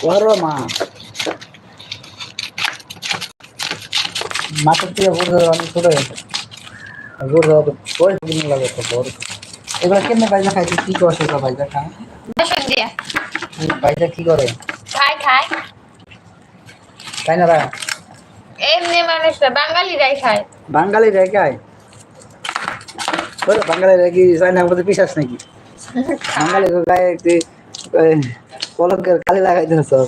করো মা মাছের থেকে বুঝতে অনেক ছোট হয়েছে বুঝতে হবে বয়স দিন লাগে তো বড়। এগুলো কেমনে বাইজা খাইছে কি বাইজা খায়? বাইজা কি করে? খাই খাই তাই না রা এমনি মানুষরা বাঙালিরাই খায়। মধ্যে পিসাস নাকি? বাঙালি গায়ে কলঙ্কের কালি লাগাইতে সব।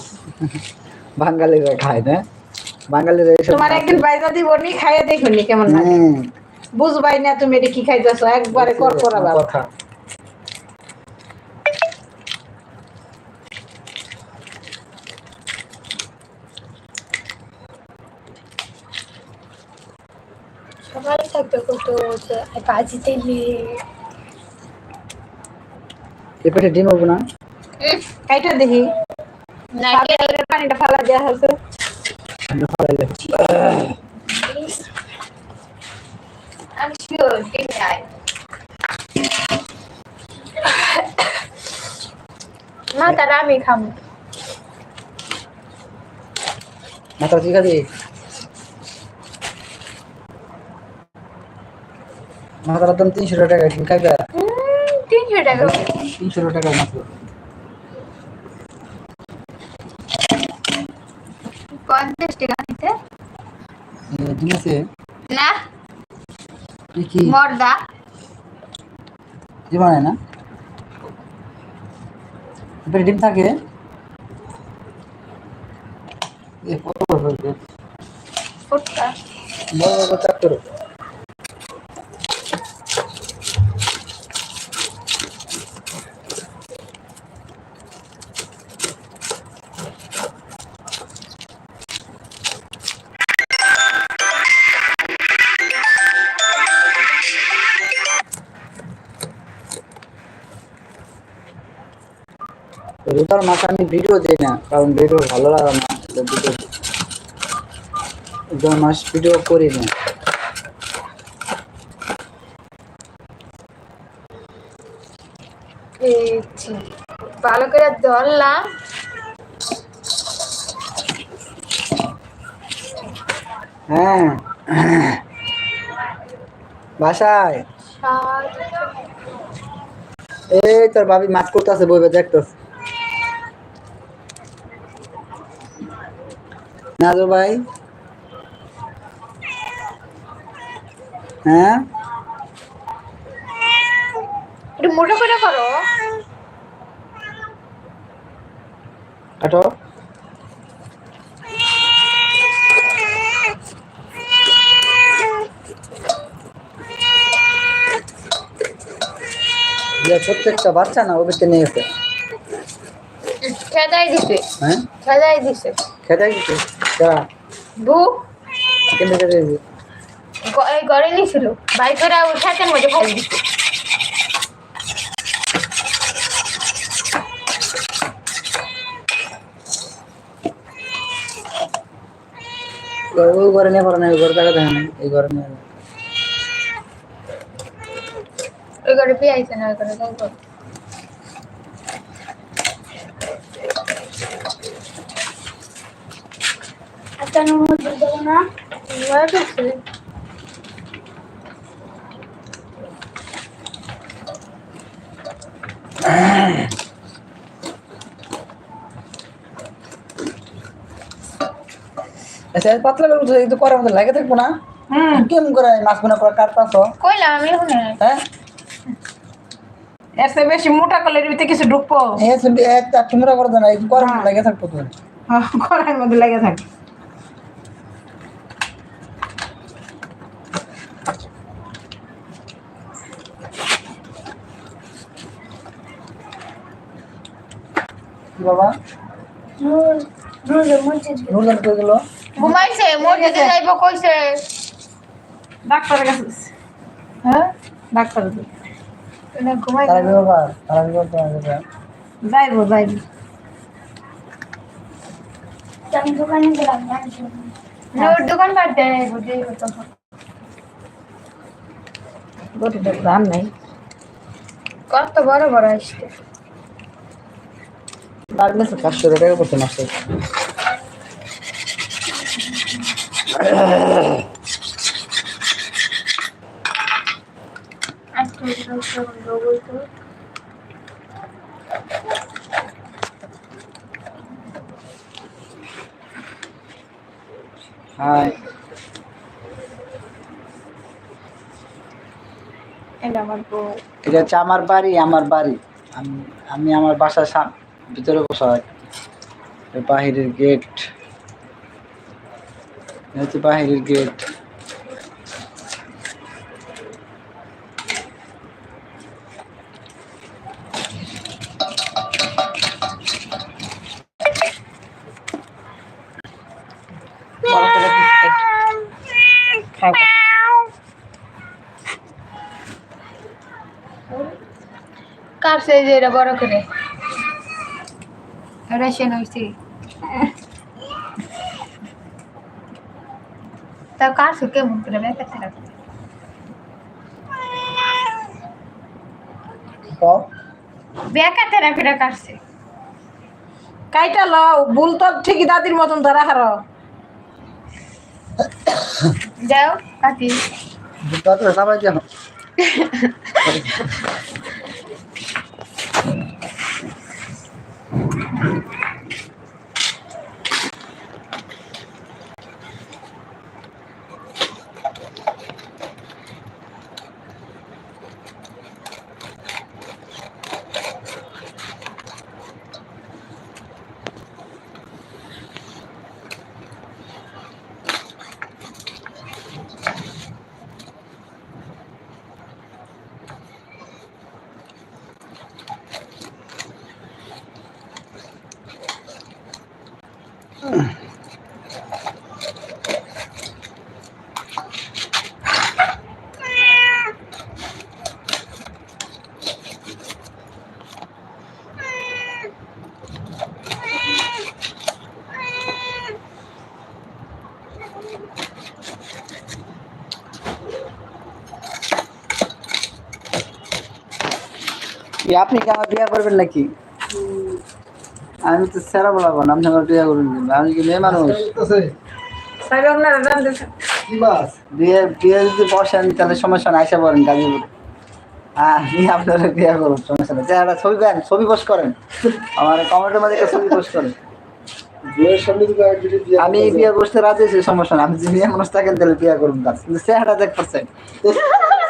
বাঙালিরা খায় না। বাঙালিরা তোমার একদিন বাইজা দিব নি খাইয়ে দেখুনি কেমন লাগে? বুঝবাই না তুমি এটা কি খাইতেছো একবারে কর করা বাবা কথা। সবাই থাকবে কত বাজি তেলে এ পেটে ডিম হব না? খাইটা দেখি। না পানিটা- পানিটা ফালা দেওয়া আছে আমি শিওর ঠিক নাই না তারা আমি খাব মাথা ঠিক আছে মাথার দাম তিনশো টাকা খাইবে? তিনশো টাকা। তিনশো টাকা মাত্র পঞ্চাশ টাকা নিতে এ, না। কি? মর্দা। জীবনে না। এবারে ডিম থাকে। এ কত বড় বড় বড় বড় রোজার মাসে আমি ভিডিও দিই না কারণ ভিডিও ভালো লাগে না ভিডিও রোজার মাস ভিডিও করি না। ভালো করে ধরলাম। হ্যাঁ। বাসায়? এই তোর ভাবি মাছ করতেছে বইবে দেখতেছ। নাজু ভাই? হ্যাঁ? একটু মোটা করে করো। কাটো। যে প্রত্যেকটা বাচ্চা না ও বেঁচে নিয়ে গেছে খেদাই দিছে। হ্যাঁ? খেদাই দিছে। খেতে গেছে তারা বু। কেন দিবি গ- এই ঘরে নিছিল। ভাই করে মধ্যে দিছে। ওই ঘরে নিয়ে পারে না ওই ঘরে টাকা দেয় না এই ঘরে নিয়ে ওই ঘরে পেয়ে না ওই ঘরে একটা নুন হলুদ দেবো না হয়ে গেছে আচ্ছা পাতলা করে উঠে কিন্তু করার মধ্যে লাগে থাকব না? কেমন করে মাছ মনে করে কাটতাছ? কইলাম আমি হ্যাঁ? এর চেয়ে বেশি মোটা করলে ভিতরে কিছু ঢুকবো। এই শুনতে এক চার টুমরা করে দেন করার মধ্যে লাগে থাকব তো। কড়াইয়ের মধ্যে লেগে থাকে কি বাবা? নুন নুন মরিচের নুরজান কই গেল। ঘুমাইছে দিকে যাইব কইছে। ডাক্তারের কাছে হ্যাঁ? ডাক্তারের কাছে। না ঘুমাই তারা বাবা তারা কি করতে হবে যাইবো যাইবো। আমি দোকানে গেলাম জানিস দোকান। কাটতে বুঝে কত গরুটার দাম নাই। কত বড় বড় আসছে। কাছে পাঁচশো টাকা করতে মাসে হাই। এটা আমার এটা হচ্ছে আমার বাড়ি আমার বাড়ি। আমি আমি আমার বাসার সাম- ভিতরে বসা হয়। বাহিরের গেট হচ্ছে বাহিরের গেট কার সে যে এটা বড় করে? সে নইছি তা কার সে কেমন করে বেকাতে রাখবে বেকাতে রাখবে কাটছে কাইটা লও ভুল তো ঠিকই দাদির মতন ধরা হারো যাও কাটি তারপরে সবাই যেন আপনি কি আমার বিয়ে করবেন নাকি আমি তো সেরা বলাবো না আপনি আমার বিয়ে করবেন কিন্তু। আমি কি মেয়ে মানুষ। বিয়ে বিয়ে যদি বসেন তাহলে সমস্যা নাই এসে পড়েন গাজীপুর। হ্যাঁ আমি আপনারা বিয়ে করুন সমস্যা নেই। চেহারা ছবি দেন ছবি পোস্ট করেন। আমার কমেন্টের মধ্যে একটা ছবি পোস্ট করেন। আমি বিয়ে করতে রাজি আছি সমস্যা না আমি যদি মেয়ে মানুষ থাকেন তাহলে বিয়ে করুন কাজ কিন্তু চেহারা দেখ পাচ্ছেন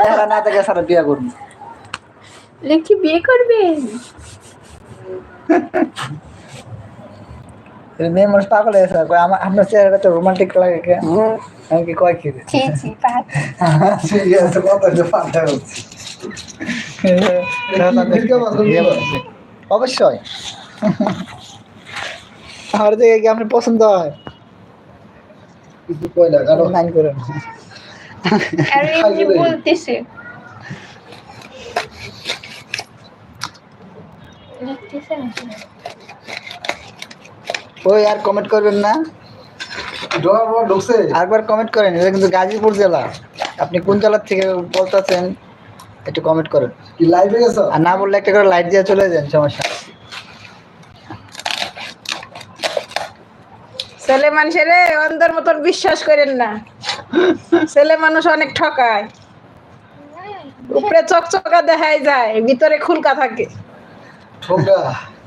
চেহারা না দেখে সারা বিয়ে করুন। লেখি বিয়ে করবেন? এই মেয়ে মানুষ পাগল কয় আমার আপনার চেহারাটা তো রোমান্টিক লাগে কে? আমি কি কয় কি ছি পাত অবশ্যই। আমার দেখে কি আপনার পছন্দ হয়? করেন আর এমনি বলতেছে। লিখতেছে নাকি? ওই আর কমেন্ট করবেন না। আরেকবার কমেন্ট করেন এটা কিন্তু গাজীপুর জেলা। আপনি কোন জেলার থেকে বলতেছেন একটু কমেন্ট করেন। কি লাইভে গেছো আর না বললে একটা করে লাইট দিয়ে চলে যান সমস্যা ছেলে মানুষের অন্ধের মতন বিশ্বাস করেন না। ছেলে মানুষ অনেক ঠকায়। উপরে চকচকা দেখাই যায় ভিতরে খুলকা থাকে। ঠোকা।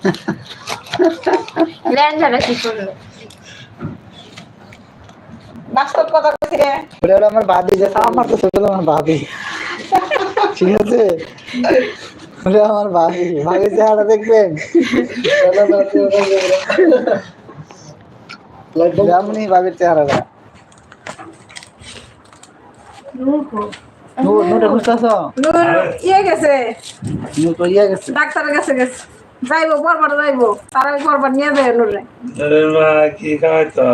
ল্যান্ডারা কি করল বাস্তব কথা বলছি রে। ওটা হলো আমার ভাবি যে আমার তো ছোট আমার ভাবি ঠিক আছে? ওটা আমার ভাবি ভাবি চেহারা দেখবেন? যেমনই ভাবির চেহারাটা নূর নূরটা খুঁজতেছ? নূর ইয়ে গেছে। নূর তো ইয়ে গেছে। ডাক্তারের কাছে গেছে। যাইবো পরবার যাইবো। তার আগে পরবার নিয়ে যায় নূরে। কি খাওয়াইতো?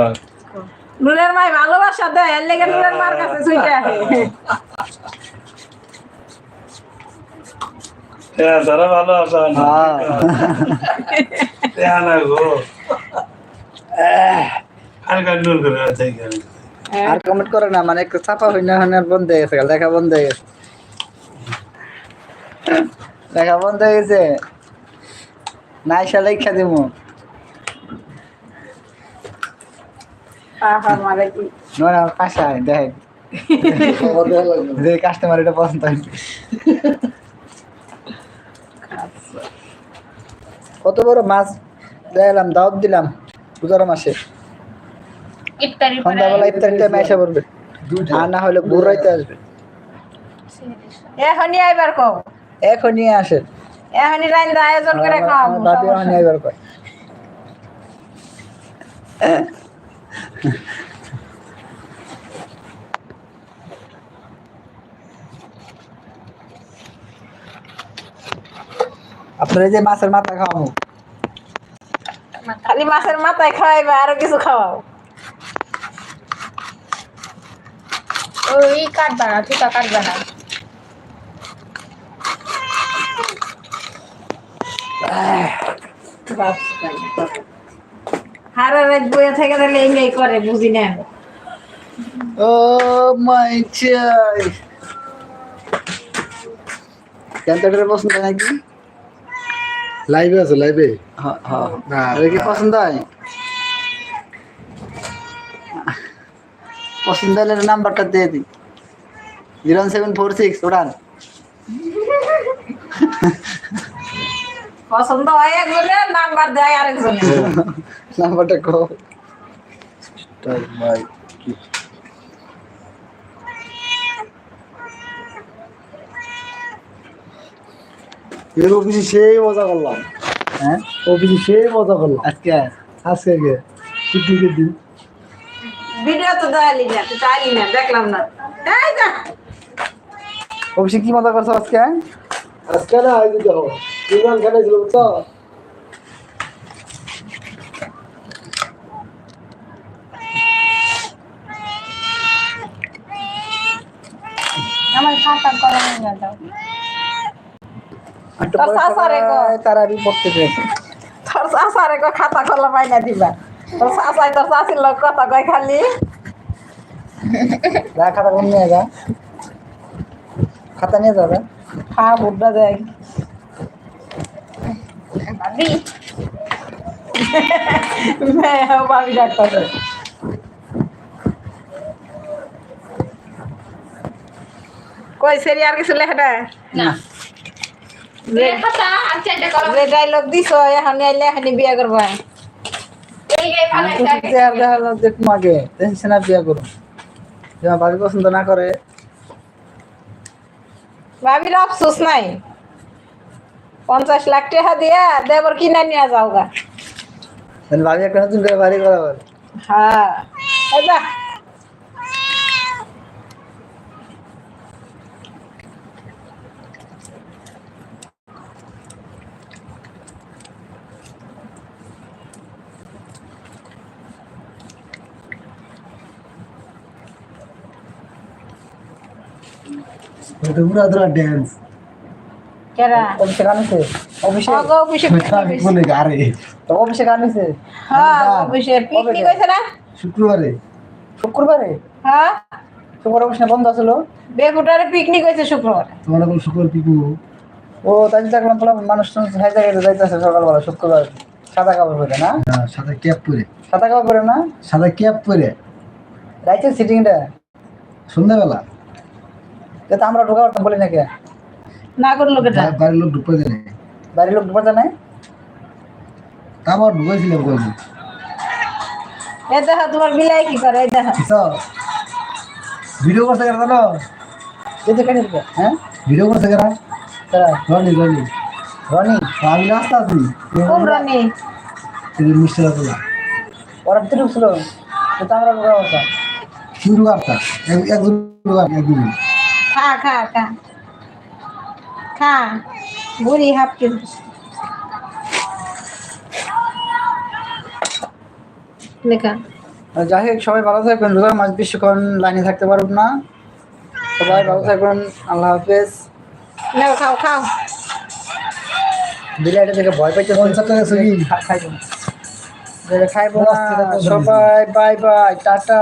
নূরের মাই ভালোবাসা দেয় এর লেগে নূরের মার কাছে ছুটে আসে হ্যাঁ তারা ভালো আছে হ্যাঁ। হ্যাঁ না গো। আর কমেন্ট করে না মানে একটু চাপা হই না হয় না বন্ধ হয়ে গেছে দেখা বন্ধ হয়ে গেছে। দেখা বন্ধ হয়ে গেছে। নাইসা লেখা দিব। এটা কত বড় মাছ দেখলাম দাওয়াত দিলাম পূজার মাসে। সন্ধ্যাবেলা ইফতারি টাইমে এসে পড়বে। আর না হলে ঘুরাইতে আসবে। এখনই আইবার কম এখনই আসে। এখনই লাইন দা আয়োজন করে খাও আমার বাপি এখন এবার কয় আপনার এই যে মাছের মাথা খাওয়াবো খালি মাছের মাথায় খাওয়াইবা আরও কিছু খাওয়াও ওই কাটবা না ঠিক কাটবা না হারা রাত বইয়া থেকে তাহলে এঙ্গাই করে বুঝি না। ও মাই চাই। ক্যান্সারটার পছন্দ নাকি? লাইভে আছে লাইভে। হ্যাঁ হ্যাঁ কি পছন্দ হয়? পছন্দ হলে নাম্বারটা দিয়ে দিই। জিরো সেভেন ফোর সিক্স ওড়ান পছন্দ হয় একজনের নাম্বার দেয় আরেকজনের। নাম্বারটা কো। ভাই এর অফিসে সেই মজা করলাম। হ্যাঁ? অফিসে সেই মজা করলাম। আজকে? আজকে গে পিকনিকের দিন। ভিডিও তো দেখালি না তুই চাইলি না দেখলাম না। এই যা। অবশ্যই কি মজা করছ আজকে? আজকে না আজ দেখো ইমরান খান ছিল বুঝছ? আমার খাতা কলম নিয়ে দাও একটু তোর পরে শাশুড়ি কো? সবাই তারাবি পড়তে পেরেছে তোর চাষারে কো খাতা খোলা পাইনা দিবা। তোর চাষাই তোর চাষির লোক কথা কয় খালি। যা খাতা কোন নিয়ে যা। খাতা নিয়ে যাবে খা বুড্ডা দেয় ভাবি মেয়ে ভাবি ডাক্তার কই সেরি আর কিছু লেখা না না যে এই খাতা আর চারটে কলম যে ডাইলগ দিছ এখন আইলে এখন বিয়ে করবা এই যে আমি ফালাই তো থাকে চেয়ার দেখাল দেখুন আগে টেনশন না বিয়া করুন যে আমার বাড়ি পছন্দ না করে ভাবির আফসোস নাই পঞ্চাশ লাখ টাকা দিয়া দেবর কিনা নিয়ে যাও গা তাহলে ভাবি একটা নতুন করে বাড়ি করা বলে হ্যাঁ। এই যা। এটা পুরা ধরা ড্যান্স কেরা? অগ গারে তো হ্যাঁ পিকনিক না? শুক্রবারে। শুক্রবারে? হ্যাঁ। শুক্রবার অফিসে বন্ধ ছিল বেগুটারে পিকনিক হয়েছে শুক্রবার। তোমার এখন শুক্রবার পিকু ও তাই দেখলাম মানুষ টানুষ হাই জায়গায় যাইতেছে সকালবেলা শুক্রবার। সাদা কাপড় পরে না? হ্যাঁ সাদা ক্যাপ পরে। সাদা কাপড় পরে না? সাদা ক্যাপ পরে। রাইতের সিটিংটা সন্ধ্যাবেলা। আমরা ঢোকা বলি নাকি না করল কেটা বাড়ির লোক ঢুকতে দেয় বাড়ির লোক ঢোকা যায় না তা আমার ঢুকাইছিলাম কয়েকদিন এ দেখো তোমার বিলাই কি করে? দেখো ভিডিও করতে গেলে জানো? যেতে কেন হ্যাঁ? ভিডিও করতে গেলে রনি রনি। রনি? আমি রাস্তা আছি। কোন রানী? মিস্টার আতলা ওরা ভিতরে ঢুকছিল। তো আমরা ঢোকা পারতাম শুরু ঢুকাতা একজন ঢুকা একদিন খা খা খা। বুড়ি হাফ কিন্তু লেখা। যাই হোক সবাই ভালো থাকবেন রোজার মাস বেশিক্ষণ লাইনে থাকতে পারব না। সবাই ভালো থাকবেন আল্লাহ হাফেজ। নাও খাও খাও। বিলাইটা থেকে ভয় পাইতে পঞ্চাশ টাকা। খাইব খাইব না সবাই বাই বাই টাটা।